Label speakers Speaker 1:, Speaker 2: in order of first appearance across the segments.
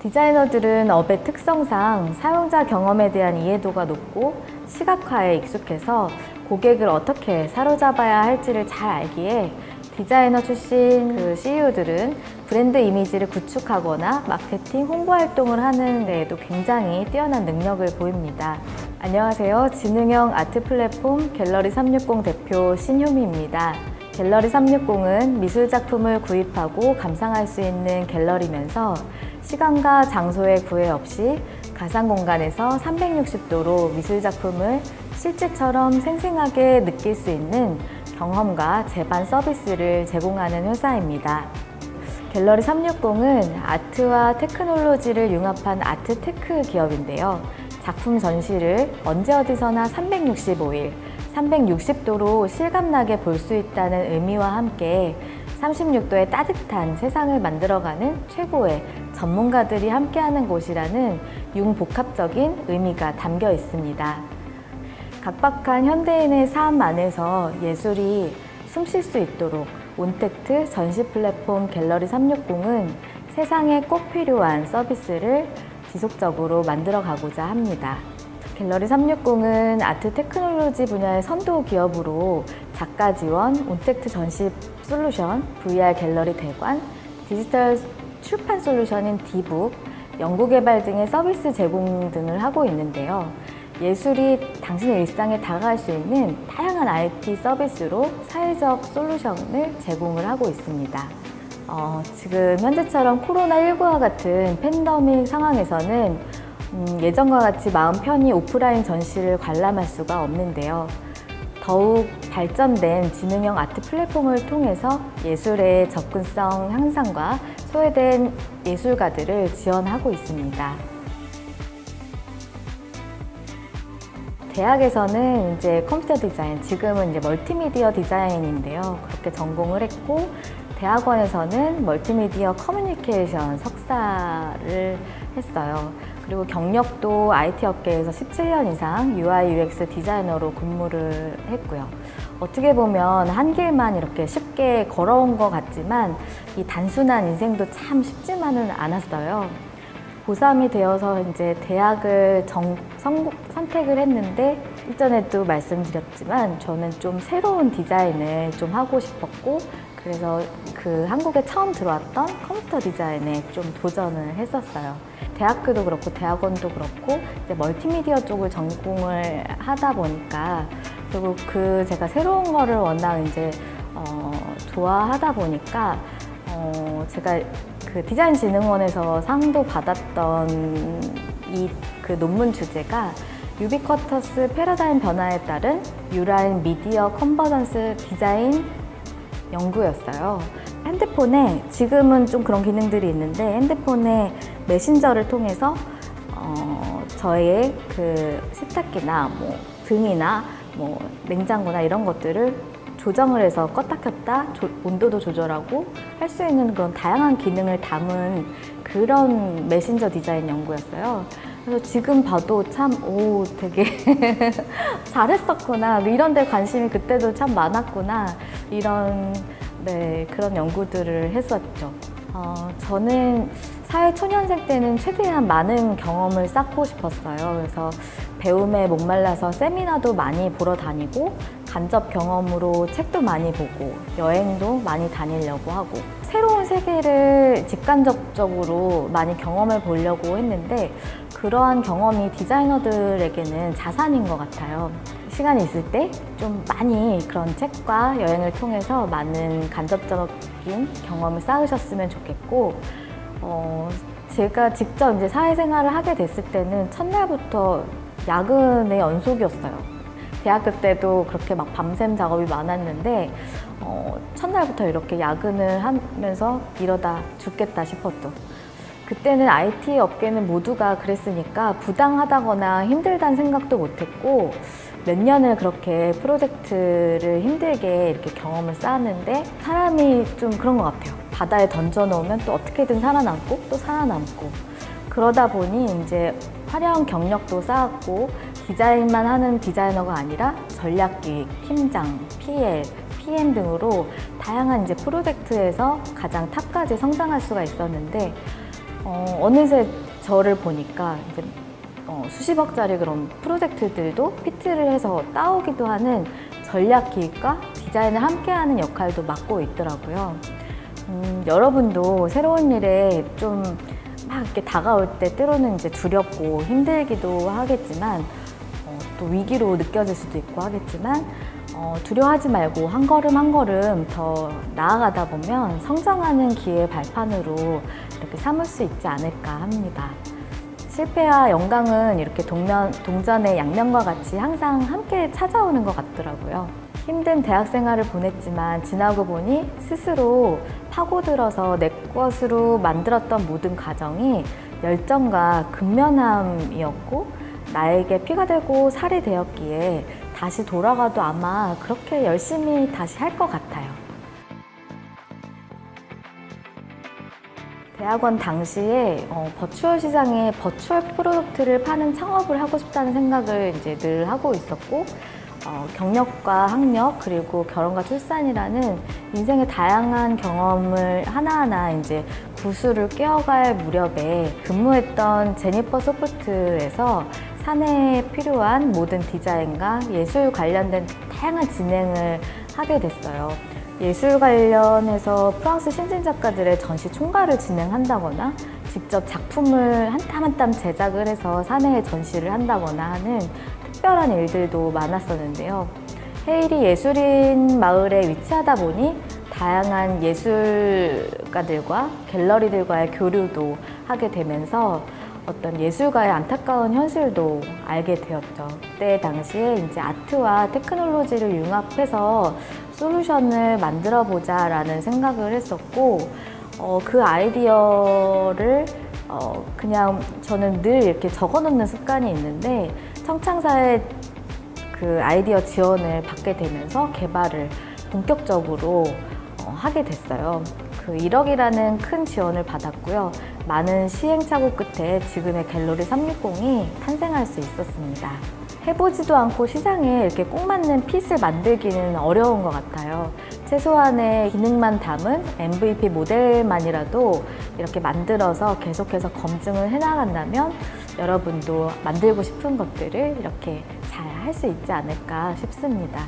Speaker 1: 디자이너들은 업의 특성상 사용자 경험에 대한 이해도가 높고 시각화에 익숙해서 고객을 어떻게 사로잡아야 할지를 잘 알기에 디자이너 출신 그 CEO들은 브랜드 이미지를 구축하거나 마케팅, 홍보 활동을 하는 데에도 굉장히 뛰어난 능력을 보입니다. 안녕하세요. 지능형 아트 플랫폼 갤러리 360 대표 신효미입니다. 갤러리 360은 미술 작품을 구입하고 감상할 수 있는 갤러리면서 시간과 장소의 구애 없이 가상 공간에서 360도로 미술 작품을 실제처럼 생생하게 느낄 수 있는 경험과 제반 서비스를 제공하는 회사입니다. 갤러리 360은 아트와 테크놀로지를 융합한 아트 테크 기업인데요. 작품 전시를 언제 어디서나 365일, 360도로 실감나게 볼 수 있다는 의미와 함께 36도의 따뜻한 세상을 만들어가는 최고의 전문가들이 함께하는 곳이라는 융복합적인 의미가 담겨 있습니다. 각박한 현대인의 삶 안에서 예술이 숨 쉴 수 있도록 온택트 전시 플랫폼 갤러리 360은 세상에 꼭 필요한 서비스를 지속적으로 만들어 가고자 합니다. 갤러리 360은 아트 테크놀로지 분야의 선도 기업으로 작가 지원, 온택트 전시 솔루션, VR 갤러리 대관, 디지털 출판 솔루션인 디북, 연구개발 등의 서비스 제공 등을 하고 있는데요. 예술이 당신의 일상에 다가갈 수 있는 다양한 IT 서비스로 사회적 솔루션을 제공을 하고 있습니다. 어, 지금 현재처럼 코로나19와 같은 팬데믹 상황에서는 음, 예전과 같이 마음 편히 오프라인 전시를 관람할 수가 없는데요. 더욱 발전된 지능형 아트 플랫폼을 통해서 예술의 접근성 향상과 소외된 예술가들을 지원하고 있습니다. 대학에서는 이제 컴퓨터 디자인, 지금은 이제 멀티미디어 디자인인데요. 그렇게 전공을 했고, 대학원에서는 멀티미디어 커뮤니케이션 석사를 했어요. 그리고 경력도 IT 업계에서 17년 이상 UI UX 디자이너로 근무를 했고요. 어떻게 보면 한 길만 이렇게 쉽게 걸어온 것 같지만 이 단순한 인생도 참 쉽지만은 않았어요. 고3이 되어서 이제 대학을 정, 선, 선택을 했는데 일전에도 말씀드렸지만 저는 좀 새로운 디자인을 좀 하고 싶었고 그래서 그 한국에 처음 들어왔던 컴퓨터 디자인에 좀 도전을 했었어요. 대학교도 그렇고 대학원도 그렇고 이제 멀티미디어 쪽을 전공을 하다 보니까 그리고 그 제가 새로운 거를 워낙 이제 어, 좋아하다 보니까 어, 제가 그 디자인 진흥원에서 상도 받았던 이 그 논문 주제가 유비쿼터스 패러다임 변화에 따른 유라인 미디어 컨버전스 디자인 연구였어요. 핸드폰에 지금은 좀 그런 기능들이 있는데 핸드폰에 메신저를 통해서 어, 저의 그 세탁기나 뭐 등이나 뭐 냉장고나 이런 것들을 조정을 해서 껐다 켰다 조- 온도도 조절하고 할 수 있는 그런 다양한 기능을 담은 그런 메신저 디자인 연구였어요. 그래서 지금 봐도 참, 오, 되게 잘했었구나. 이런 데 관심이 그때도 참 많았구나. 이런, 네, 그런 연구들을 했었죠. 어, 저는 사회 초년생 때는 최대한 많은 경험을 쌓고 싶었어요. 그래서 배움에 목말라서 세미나도 많이 보러 다니고 간접 경험으로 책도 많이 보고 여행도 많이 다니려고 하고 새로운 세계를 직간접적으로 많이 경험해 보려고 했는데 그러한 경험이 디자이너들에게는 자산인 것 같아요. 시간이 있을 때 좀 많이 그런 책과 여행을 통해서 많은 간접적인 경험을 쌓으셨으면 좋겠고 어, 제가 직접 이제 사회생활을 하게 됐을 때는 첫날부터 야근의 연속이었어요. 대학교 때도 그렇게 막 밤샘 작업이 많았는데 어, 첫날부터 이렇게 야근을 하면서 이러다 죽겠다 싶었죠. 그때는 IT 업계는 모두가 그랬으니까 부당하다거나 힘들다는 생각도 못했고 몇 년을 그렇게 프로젝트를 힘들게 이렇게 경험을 쌓았는데 사람이 좀 그런 것 같아요. 바다에 던져 놓으면 또 어떻게든 살아남고 또 살아남고 그러다 보니 이제 화려한 경력도 쌓았고 디자인만 하는 디자이너가 아니라 전략기획, 팀장, PL, PM 등으로 다양한 이제 프로젝트에서 가장 탑까지 성장할 수가 있었는데 어, 어느새 저를 보니까 이제 어, 수십억짜리 그런 프로젝트들도 피트를 해서 따오기도 하는 전략 기획과 디자인을 함께하는 역할도 맡고 있더라고요. 음, 여러분도 새로운 일에 좀 막 이렇게 다가올 때 때로는 이제 두렵고 힘들기도 하겠지만 어, 또 위기로 느껴질 수도 있고 하겠지만 어, 두려워하지 말고 한 걸음 한 걸음 더 나아가다 보면 성장하는 기회의 발판으로 이렇게 삼을 수 있지 않을까 합니다. 실패와 영광은 이렇게 동면, 동전의 양면과 같이 항상 함께 찾아오는 것 같더라고요. 힘든 대학 생활을 보냈지만 지나고 보니 스스로 파고들어서 내 것으로 만들었던 모든 과정이 열정과 근면함이었고 나에게 피가 되고 살이 되었기에 다시 돌아가도 아마 그렇게 열심히 다시 할 것 같아요. 대학원 당시에 어, 버추얼 시장에 버추얼 프로덕트를 파는 창업을 하고 싶다는 생각을 이제 늘 하고 있었고 어, 경력과 학력 그리고 결혼과 출산이라는 인생의 다양한 경험을 하나하나 이제 구슬을 꿰어갈 무렵에 근무했던 제니퍼 소프트에서 사내에 필요한 모든 디자인과 예술 관련된 다양한 진행을 하게 됐어요. 예술 관련해서 프랑스 신진 작가들의 전시 총괄을 진행한다거나 직접 작품을 한땀 한 땀 제작을 해서 사내에 전시를 한다거나 하는 특별한 일들도 많았었는데요. 헤일이 예술인 마을에 위치하다 보니 다양한 예술가들과 갤러리들과의 교류도 하게 되면서 어떤 예술가의 안타까운 현실도 알게 되었죠. 그때 당시에 이제 아트와 테크놀로지를 융합해서 솔루션을 만들어 보자라는 생각을 했었고, 어, 그 아이디어를 어, 그냥 저는 늘 이렇게 적어 놓는 습관이 있는데, 청창사에 그 아이디어 지원을 받게 되면서 개발을 본격적으로 어, 하게 됐어요. 그 1억이라는 큰 지원을 받았고요. 많은 시행착오 끝에 지금의 갤러리 360이 탄생할 수 있었습니다. 해보지도 않고 시장에 이렇게 꼭 맞는 핏을 만들기는 어려운 것 같아요. 최소한의 기능만 담은 MVP 모델만이라도 이렇게 만들어서 계속해서 검증을 해나간다면 여러분도 만들고 싶은 것들을 이렇게 잘 할 수 있지 않을까 싶습니다.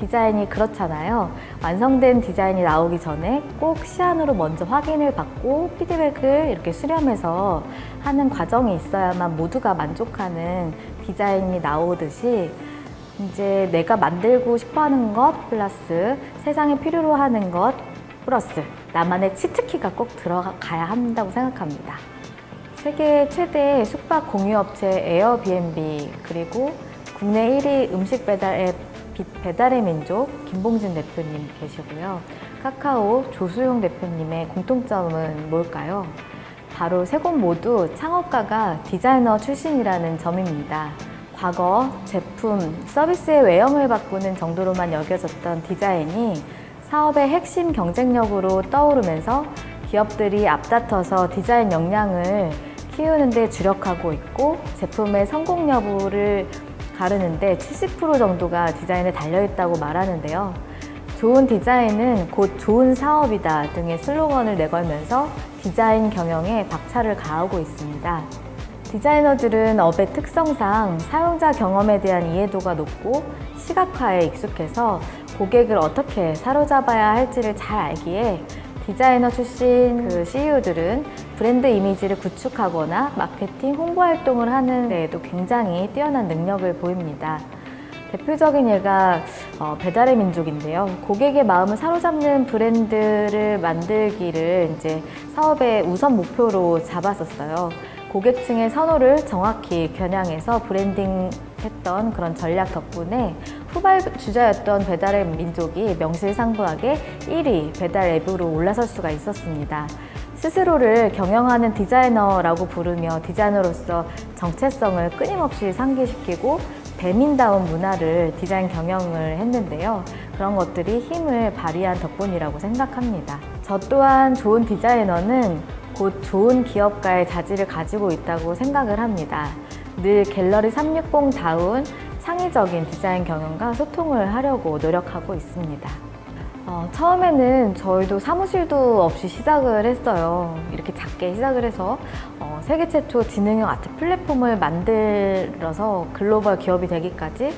Speaker 1: 디자인이 그렇잖아요. 완성된 디자인이 나오기 전에 꼭 시안으로 먼저 확인을 받고 피드백을 이렇게 수렴해서 하는 과정이 있어야만 모두가 만족하는 디자인이 나오듯이 이제 내가 만들고 싶어 하는 것 플러스 세상에 필요로 하는 것 플러스 나만의 치트키가 꼭 들어가야 한다고 생각합니다. 세계 최대 숙박 공유업체 에어비앤비 그리고 국내 1위 음식 배달 앱 빗- 배달의 민족 김봉진 대표님 계시고요. 카카오 조수용 대표님의 공통점은 뭘까요? 바로 세 곳 모두 창업가가 디자이너 출신이라는 점입니다. 과거 제품, 서비스의 외형을 바꾸는 정도로만 여겨졌던 디자인이 사업의 핵심 경쟁력으로 떠오르면서 기업들이 앞다퉈서 디자인 역량을 키우는 데 주력하고 있고 제품의 성공 여부를 가르는데 70% 정도가 디자인에 달려있다고 말하는데요. 좋은 디자인은 곧 좋은 사업이다 등의 슬로건을 내걸면서 디자인 경영에 박차를 가하고 있습니다. 디자이너들은 업의 특성상 사용자 경험에 대한 이해도가 높고 시각화에 익숙해서 고객을 어떻게 사로잡아야 할지를 잘 알기에 디자이너 출신 그 CEO들은 브랜드 이미지를 구축하거나 마케팅, 홍보 활동을 하는 데에도 굉장히 뛰어난 능력을 보입니다. 대표적인 예가 어, 배달의 민족인데요. 고객의 마음을 사로잡는 브랜드를 만들기를 이제 사업의 우선 목표로 잡았었어요. 고객층의 선호를 정확히 겨냥해서 브랜딩했던 그런 전략 덕분에 후발 주자였던 배달의 민족이 명실상부하게 1위 배달 앱으로 올라설 수가 있었습니다. 스스로를 경영하는 디자이너라고 부르며 디자이너로서 정체성을 끊임없이 상기시키고 배민다운 문화를 디자인 경영을 했는데요. 그런 것들이 힘을 발휘한 덕분이라고 생각합니다. 저 또한 좋은 디자이너는 곧 좋은 기업가의 자질을 가지고 있다고 생각을 합니다. 늘 갤러리 360다운 창의적인 디자인 경영과 소통을 하려고 노력하고 있습니다. 어, 처음에는 저희도 사무실도 없이 시작을 했어요. 이렇게 작게 시작을 해서 어, 세계 최초 지능형 아트 플랫폼을 만들어서 글로벌 기업이 되기까지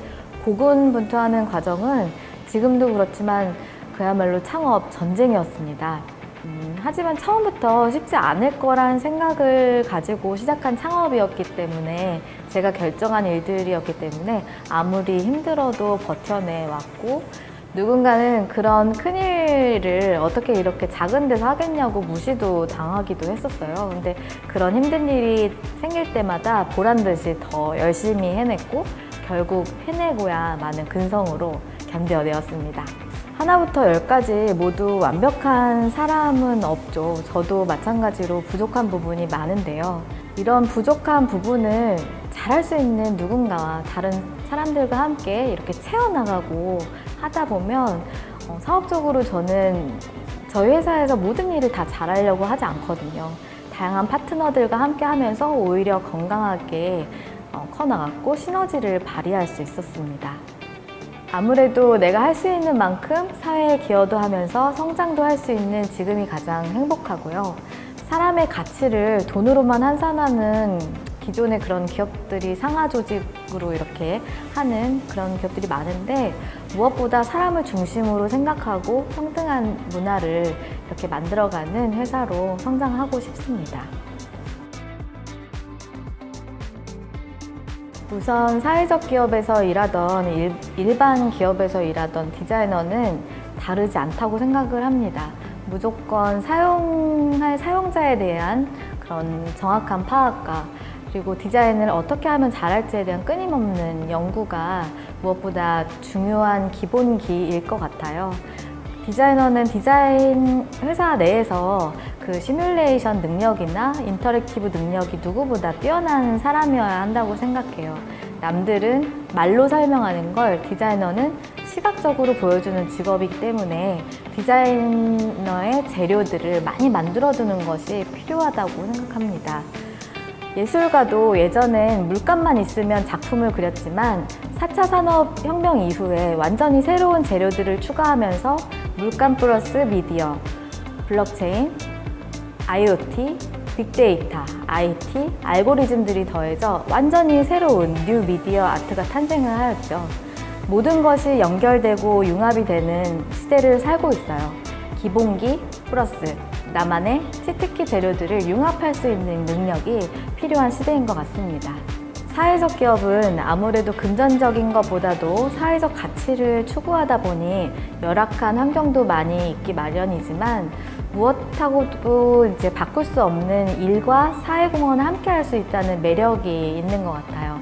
Speaker 1: 고군분투하는 과정은 지금도 그렇지만 그야말로 창업 전쟁이었습니다. 음, 하지만 처음부터 쉽지 않을 거란 생각을 가지고 시작한 창업이었기 때문에 제가 결정한 일들이었기 때문에 아무리 힘들어도 버텨내 왔고 누군가는 그런 큰일을 어떻게 이렇게 작은 데서 하겠냐고 무시도 당하기도 했었어요. 근데 그런 힘든 일이 생길 때마다 보란 듯이 더 열심히 해냈고 결국 해내고야 많은 근성으로 견뎌내었습니다. 하나부터 열까지 모두 완벽한 사람은 없죠. 저도 마찬가지로 부족한 부분이 많은데요. 이런 부족한 부분을 잘할 수 있는 누군가와 다른 사람들과 함께 이렇게 채워나가고 하다 보면 어, 사업적으로 저는 저희 회사에서 모든 일을 다 잘하려고 하지 않거든요. 다양한 파트너들과 함께 하면서 오히려 건강하게 어, 커나갔고 시너지를 발휘할 수 있었습니다. 아무래도 내가 할 수 있는 만큼 사회에 기여도 하면서 성장도 할 수 있는 지금이 가장 행복하고요. 사람의 가치를 돈으로만 환산하는 기존의 그런 기업들이 상하 조직 으로 이렇게 하는 그런 기업들이 많은데 무엇보다 사람을 중심으로 생각하고 평등한 문화를 이렇게 만들어가는 회사로 성장하고 싶습니다. 우선 사회적 기업에서 일하던 일, 일반 기업에서 일하던 디자이너는 다르지 않다고 생각을 합니다. 무조건 사용할 사용자에 대한 그런 정확한 파악과 그리고 디자인을 어떻게 하면 잘할지에 대한 끊임없는 연구가 무엇보다 중요한 기본기일 것 같아요. 디자이너는 디자인 회사 내에서 그 시뮬레이션 능력이나 인터랙티브 능력이 누구보다 뛰어난 사람이어야 한다고 생각해요. 남들은 말로 설명하는 걸 디자이너는 시각적으로 보여주는 직업이기 때문에 디자이너의 재료들을 많이 만들어두는 것이 필요하다고 생각합니다. 예술가도 예전엔 물감만 있으면 작품을 그렸지만 4차 산업 혁명 이후에 완전히 새로운 재료들을 추가하면서 물감 플러스 미디어, 블록체인, IoT, 빅데이터, IT, 알고리즘들이 더해져 완전히 새로운 뉴 미디어 아트가 탄생을 하였죠. 모든 것이 연결되고 융합이 되는 시대를 살고 있어요. 기본기 플러스 나만의 치트키 재료들을 융합할 수 있는 능력이 필요한 시대인 것 같습니다. 사회적 기업은 아무래도 금전적인 것보다도 사회적 가치를 추구하다 보니 열악한 환경도 많이 있기 마련이지만 무엇하고도 이제 바꿀 수 없는 일과 사회공헌을 함께 할 수 있다는 매력이 있는 것 같아요.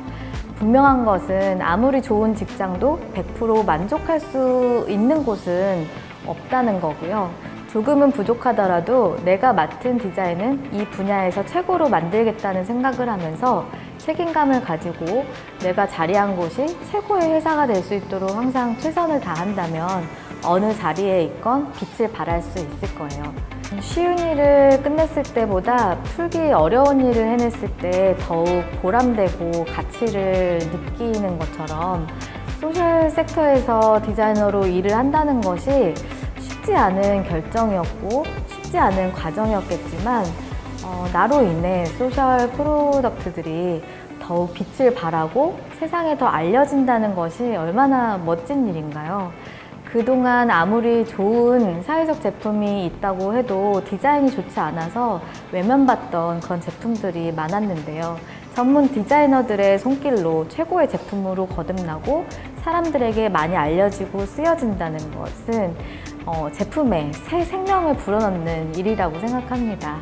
Speaker 1: 분명한 것은 아무리 좋은 직장도 100% 만족할 수 있는 곳은 없다는 거고요. 조금은 부족하더라도 내가 맡은 디자인은 이 분야에서 최고로 만들겠다는 생각을 하면서 책임감을 가지고 내가 자리한 곳이 최고의 회사가 될 수 있도록 항상 최선을 다한다면 어느 자리에 있건 빛을 발할 수 있을 거예요. 쉬운 일을 끝냈을 때보다 풀기 어려운 일을 해냈을 때 더욱 보람되고 가치를 느끼는 것처럼 소셜 섹터에서 디자이너로 일을 한다는 것이 쉽지 않은 결정이었고 쉽지 않은 과정이었겠지만 어, 나로 인해 소셜 프로덕트들이 더욱 빛을 발하고 세상에 더 알려진다는 것이 얼마나 멋진 일인가요? 그동안 아무리 좋은 사회적 제품이 있다고 해도 디자인이 좋지 않아서 외면받던 그런 제품들이 많았는데요. 전문 디자이너들의 손길로 최고의 제품으로 거듭나고 사람들에게 많이 알려지고 쓰여진다는 것은 어, 제품에 새 생명을 불어넣는 일이라고 생각합니다.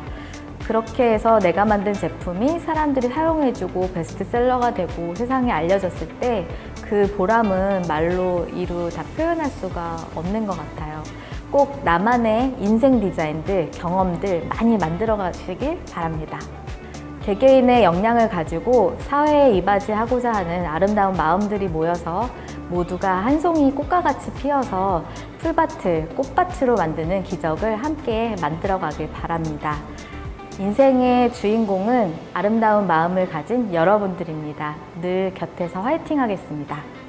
Speaker 1: 그렇게 해서 내가 만든 제품이 사람들이 사용해주고 베스트셀러가 되고 세상에 알려졌을 때 그 보람은 말로 이루 다 표현할 수가 없는 것 같아요. 꼭 나만의 인생 디자인들, 경험들 많이 만들어 가시길 바랍니다. 개개인의 역량을 가지고 사회에 이바지하고자 하는 아름다운 마음들이 모여서 모두가 한 송이 꽃과 같이 피어서 풀밭을 꽃밭으로 만드는 기적을 함께 만들어 가길 바랍니다. 인생의 주인공은 아름다운 마음을 가진 여러분들입니다. 늘 곁에서 화이팅 하겠습니다.